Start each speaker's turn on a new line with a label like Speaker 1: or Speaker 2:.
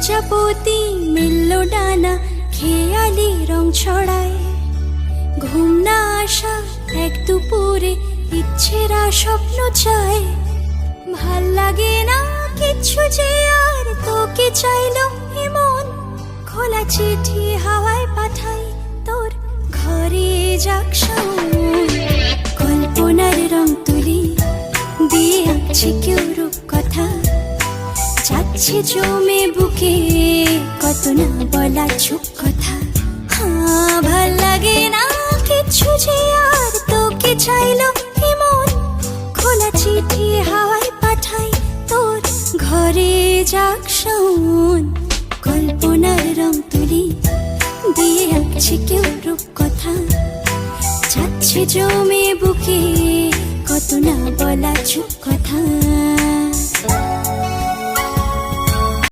Speaker 1: প্রজাপতি মিলল ডানা, খেয়ালি রং ছড়ায়। ঘুম না আসা এক দুপুরে ইচ্ছেরা স্বপ্ন চায়। ভালো লাগে না কিচ্ছু যে আর তোকে চাইলো এমন খোলা চিঠি হাওয়ায় পাঠাই তোর ঘরে যাক শাওন। কল্পনার রং তুলি, দিয়ে আঁকছি কেউ যাচ্ছে জমে বুকে কত না বলা চুপ কথা। হ্যাঁ ভালো লাগে না কিচ্ছু যে আর তোকে চাইলো এমন। খোলা চিঠি হাওয়ায় পাঠাই তোর ঘরে যাক শোন কল্পনার রং তুলি, দিয়ে আঁকছি কেউ রূপ কথা যাচ্ছে জমে বুকে কত না বলা চুপ কথা।